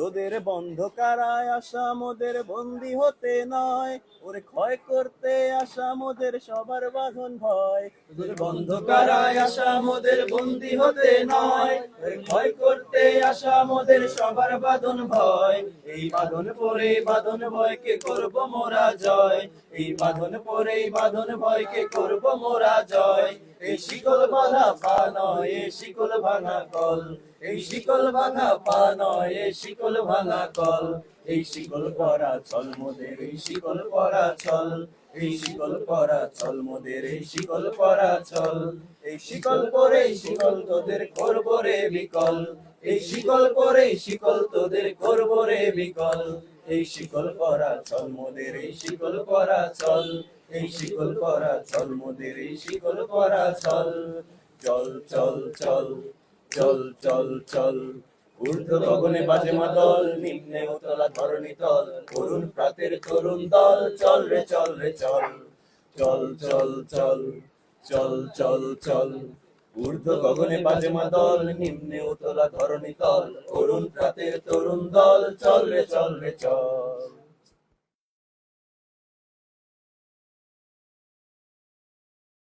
তোদের বন্ধ কারায় আসা মোদের বন্দি হতে নয়। ওরে ক্ষয় করতে আসা মোদের সবার বাঁধন ভয়। তোদের বন্ধ কারায় আসা মোদের বন্দি হতে নয়। ওরে ক্ষয় করতে আসা মোদের সবার বাঁধন ভয়। এই বাঁধন পরে বাঁধন ভয়কে করব মোরা জয়। এই বাঁধন পরে বাঁধন ভয়কে করব মোরা জয়। এই শিকল বাঁধা পা নয় এই শিকল ভাঙা কল এই শিকল ভাঙা পা নয় এই শিকল ভাঙা কল এই শিকল পরা চল মোদের এই শিকল পরা চল এই শিকল পরা চল মোদের এই শিকল পরা চল এই শিকল পরে শিকল তোদের করব রে বিকল এই শিকল পরে শিকল তোদের করব রে বিকল এই শিকল পরা চল মোদের এই শিকল পরা চল এই শিকল পরা চল মোদের, এই শিকল পরা চল। চল চল চল চল চল চল। ঊর্ধ্ব গগনে বাজে মাদল, নিম্নে উতলা ধরণী তল। করুণ প্রাতের তরুণ দল, চল রে চল রে, চল। চল চল চল চল চল চল। ঊর্ধ্ব গগনে বাজে মাদল, নিম্নে উতলা ধরণী তল। করুণ প্রাতের তরুণ দল, চল রে চল রে, চল।